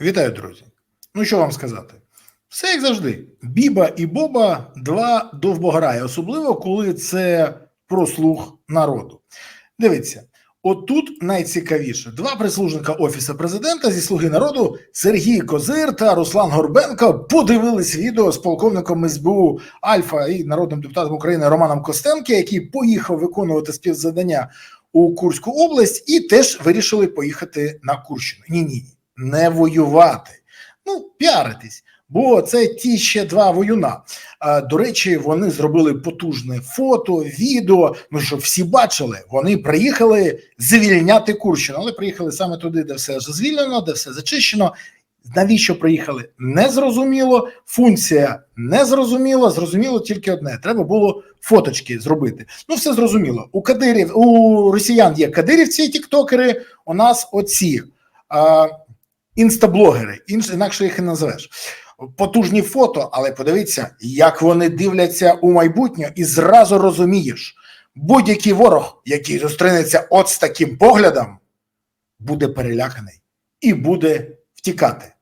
Вітаю, друзі. Ну що вам сказати? Все як завжди. Біба і Боба два довбограє, особливо коли це про слух народу. Дивіться, отут найцікавіше: два прислужника офісу президента зі слуги народу Сергій Козир та Руслан Горбенко подивились відео з полковником СБУ Альфа і народним депутатом України Романом Костенки, який поїхав виконувати співзадання у Курську область, і теж вирішили поїхати на Курщину. Ні, ні, не воювати. Ну, піаритись. Бо це ті ще два воюна. А, До речі, вони зробили потужне фото, відео. Ну щоб всі бачили, вони приїхали звільняти Курщину, але приїхали саме туди, де все звільнено, де все зачищено. Навіщо приїхали? Незрозуміло. Функція незрозуміла. Зрозуміло тільки одне: треба було фоточки зробити. Ну, все зрозуміло. У кадирів у росіян є кадирівці, тіктокери. У нас оці а, інстаблогери, інакше їх і називеш. Потужні фото, але подивіться, як вони дивляться у майбутнє, і зразу розумієш, будь-який ворог, який зустрінеться от з таким поглядом, буде переляканий і буде втікати.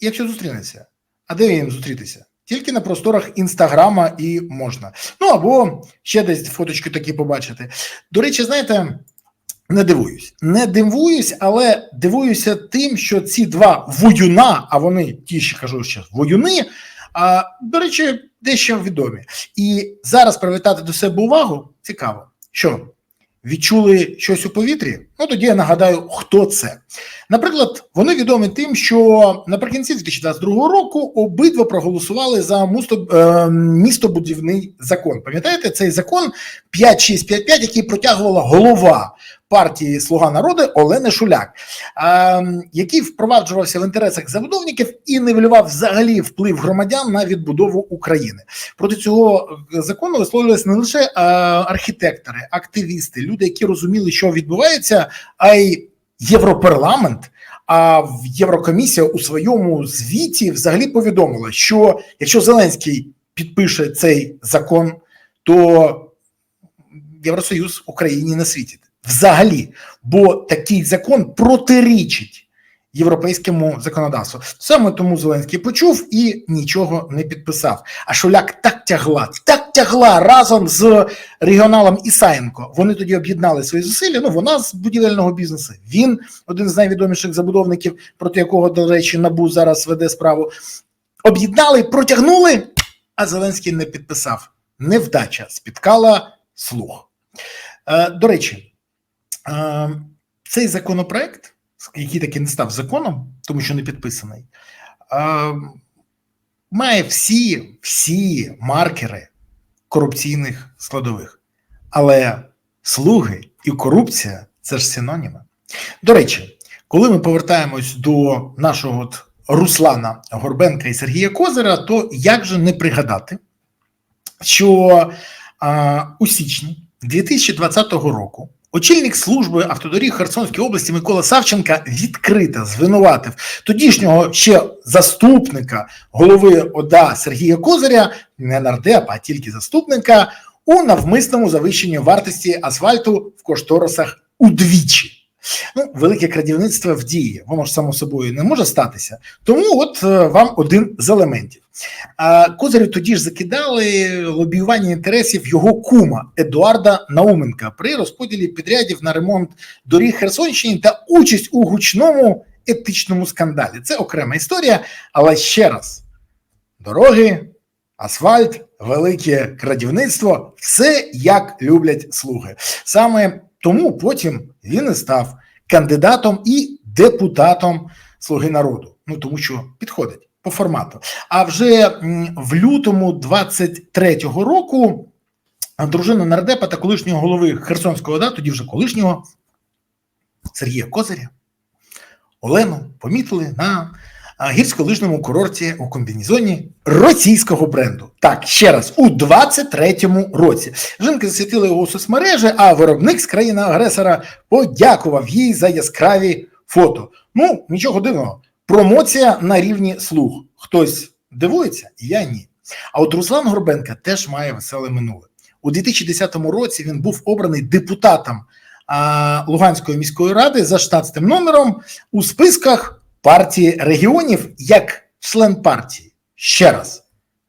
Якщо зустрінеться, а де їм зустрітися? Тільки на просторах інстаграма і можна. Ну або ще десь фоточки такі побачити. До речі, знаєте, не дивуюсь, не дивуюсь, але дивуюся тим, що ці два воюна, а вони ті, що кажу, що воюни, а, до речі, дещо відомі. І зараз привертати до себе увагу цікаво, що відчули щось у повітрі. Ну тоді я нагадаю, хто це. Наприклад, вони відомі тим, що наприкінці 2022 року обидва проголосували за мусто, е, містобудівний закон. Пам'ятаєте цей закон 5655, який протягувала голова партії Слуга народу Олени Шуляк, е, який впроваджувався в інтересах забудовників і нивелював взагалі вплив громадян на відбудову України. Проти цього закону висловлювалися не лише е, архітектори, активісти, люди, які розуміли, що відбувається, а й Європарламент. А Єврокомісія у своєму звіті взагалі повідомила, що якщо Зеленський підпише цей закон, то Євросоюз Україні не світить взагалі, бо такий закон протирічить європейському законодавству. Саме тому Зеленський почув і нічого не підписав. А Шуляк так тягла, так тягла разом з регіоналом Ісаєнко. Вони тоді об'єднали свої зусилля. Ну вона з будівельного бізнесу. Він один з найвідоміших забудовників, проти якого, до речі, набу зараз веде справу. Об'єднали, протягнули, а Зеленський не підписав. Невдача спіткала слух. Е, До речі, цей законопроект який таки не став законом, тому що не підписаний, має всі всі маркери корупційних складових. Але слуги і корупція це ж синоніми. До речі, коли ми повертаємось до нашого от Руслана Горбенка і Сергія Козира, то як же не пригадати, що а, у січні 2020 року Очільник служби автодоріг Херсонської області Микола Савченка відкрито звинуватив тодішнього ще заступника голови ОДА Сергія Козиря, не нардепа, а тільки заступника, у навмисному завищенні вартості асфальту в кошторисах удвічі. Ну, велике крадівництво в дії, воно ж само собою не може статися. Тому от е, вам один з елементів. А Козирю тоді ж закидали лобіювання інтересів його кума Едуарда Науменка при розподілі підрядів на ремонт доріг Херсонщини та участь у гучному етичному скандалі. Це окрема історія, але ще раз: дороги, асфальт, велике крадівництво все як люблять слуги. Саме тому потім він і став кандидатом і депутатом Слуги народу. Ну тому що підходить по формату. А вже в лютому 23-го року дружина нардепа та колишнього голови Херсонського ОДА, тоді вже колишнього Сергія Козиря, Олену помітили на гірськолижному курорті у комбінізоні російського бренду. Так, ще раз, у 23-му році. Жінки засвітили його у соцмережі, а виробник з країни агресора подякував їй за яскраві фото. Ну, нічого дивного. Промоція на рівні слуг. Хтось дивується, я ні. А от Руслан Горбенка теж має веселе минуле. У 2010 році він був обраний депутатом Луганської міської ради за штатним номером у списках партії регіонів як член партії. Ще раз.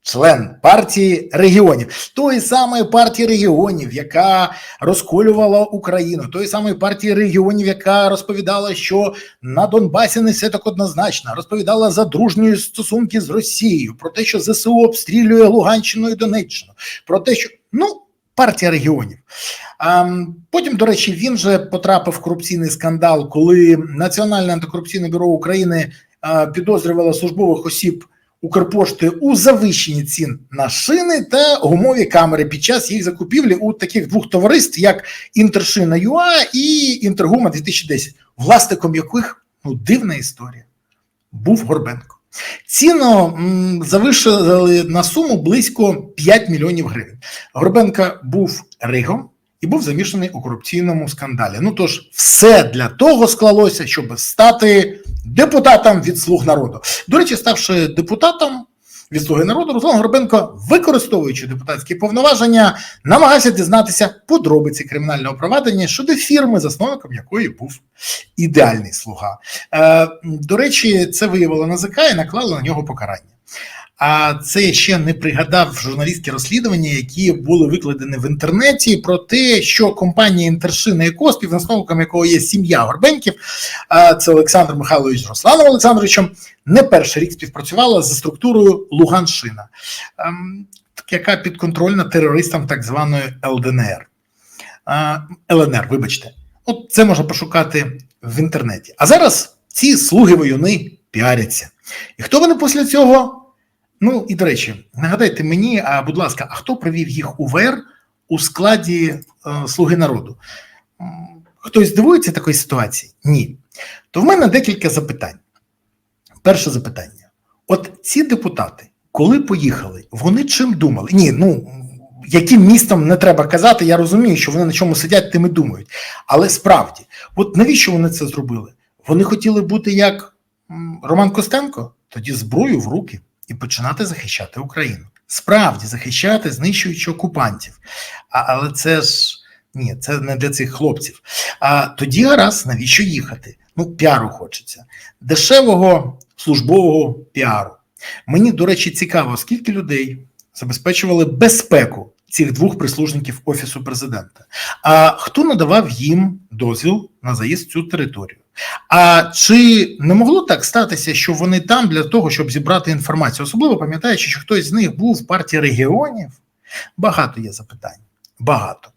Член партії регіонів, тої самої партії регіонів, яка розколювала Україну, тої самої партії регіонів, яка розповідала, що на Донбасі не все так однозначно, розповідала за дружні стосунки з Росією, про те, що ЗСУ обстрілює Луганщину і Донеччину, про те, що ну партія регіонів. А, потім, до речі, він же потрапив в корупційний скандал, коли Національне антикорупційне бюро України а, підозрювало службових осіб. Укрпошти у завищенні цін на шини та гумові камери під час їх закупівлі у таких двох товариств, як Інтершина ЮА і Інтергума 2010, власником яких ну дивна історія був Горбенко. Ціну завишили на суму близько 5 мільйонів гривень. Горбенка був ригом і був замішаний у корупційному скандалі. Ну тож, все для того склалося, щоб стати депутатом від слуг народу. До речі, ставши депутатом від слуги народу, Руслан Горбенко, використовуючи депутатські повноваження, намагався дізнатися подробиці кримінального провадження щодо фірми, засновником якої був ідеальний слуга. Е, до речі, це виявило НАЗК і наклало на нього покарання. А це ще не пригадав журналістські розслідування, які були викладені в інтернеті, про те, що компанія Інтершина і Ко, співзасновником якого є сім'я Горбеньків, це Олександр Михайлович з Русланом Олександровичем, не перший рік співпрацювала зі структурою Луганщина, ем, яка підконтрольна терористам так званої ЛДНР. ЛНР, вибачте, от це можна пошукати в інтернеті. А зараз ці слуги воюни піаряться. І хто вони після цього? Ну і до речі, нагадайте мені, а будь ласка, а хто привів їх у ВР у складі е, Слуги народу? Хтось здивується такої ситуації? Ні. То в мене декілька запитань. Перше запитання: от ці депутати, коли поїхали, вони чим думали? Ні, ну яким містом не треба казати, я розумію, що вони на чому сидять, тим і думають. Але справді, от навіщо вони це зробили? Вони хотіли бути як Роман Костенко, тоді зброю в руки і починати захищати Україну. Справді захищати, знищуючи окупантів. А, але це ж ні, це не для цих хлопців. А тоді гаразд, навіщо їхати? Ну, піару хочеться, дешевого службового піару. Мені, до речі, цікаво, скільки людей забезпечували безпеку цих двох прислужників Офісу президента. А хто надавав їм дозвіл на заїзд в цю територію? А чи не могло так статися, що вони там для того, щоб зібрати інформацію? Особливо пам'ятаючи, що хтось з них був в партії регіонів? Багато є запитань. Багато.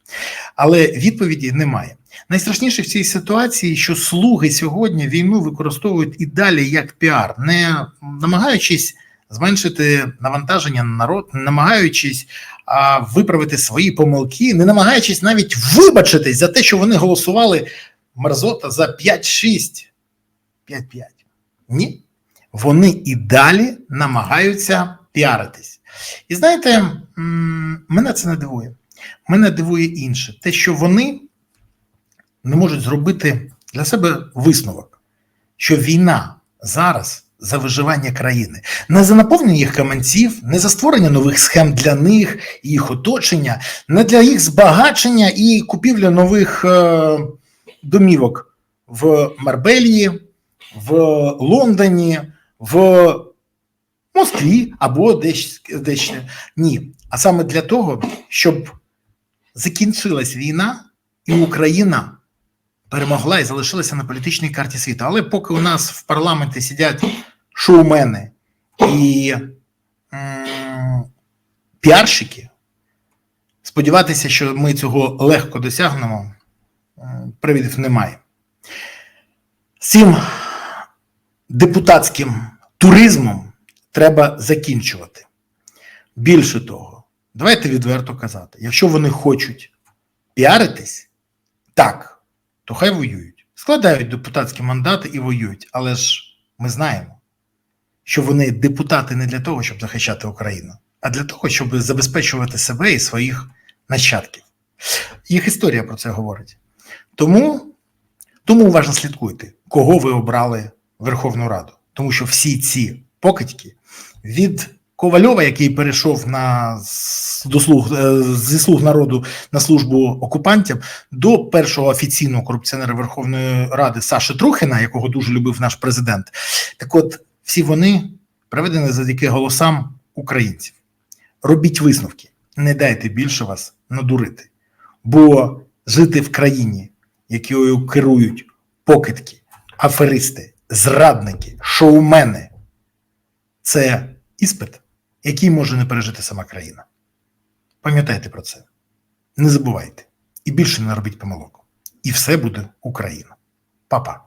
Але відповіді немає. Найстрашніше в цій ситуації, що слуги сьогодні війну використовують і далі як піар, не намагаючись зменшити навантаження на народ, не намагаючись а, виправити свої помилки, не намагаючись навіть вибачитись за те, що вони голосували мерзота за 5-6, 5-5. Ні. Вони і далі намагаються піаритись. І знаєте, мене це не дивує. Мене дивує інше, те, що вони не можуть зробити для себе висновок, що війна зараз за виживання країни, не за наповнення їх каманців, не за створення нових схем для них і їх оточення, не для їх збагачення і купівля нових е, домівок в Марбелії, в Лондоні, в Москві або десь, десь ні. А саме для того, щоб закінчилась війна, і Україна перемогла і залишилася на політичній карті світу. Але поки у нас в парламенті сидять шоумени і м, піарщики, сподіватися, що ми цього легко досягнемо, привідів немає. Цим депутатським туризмом треба закінчувати. Більше того, давайте відверто казати, якщо вони хочуть піаритись, так, то хай воюють. Складають депутатські мандати і воюють. Але ж ми знаємо, що вони депутати не для того, щоб захищати Україну, а для того, щоб забезпечувати себе і своїх нащадків. Їх історія про це говорить. Тому, тому уважно слідкуйте, кого ви обрали Верховну Раду. Тому що всі ці покидьки від Ковальова, який перейшов на до слуг е, зі слуг народу на службу окупантам, до першого офіційного корупціонера Верховної Ради Саши Трухіна, якого дуже любив наш президент. Так от, всі вони приведені завдяки голосам українців. Робіть висновки, не дайте більше вас надурити, бо жити в країні, якою керують покидки, аферисти, зрадники, шоумени це іспит, який може не пережити сама країна. Пам'ятайте про це. Не забувайте і більше не робіть помилок. І все буде Україна. Па-па.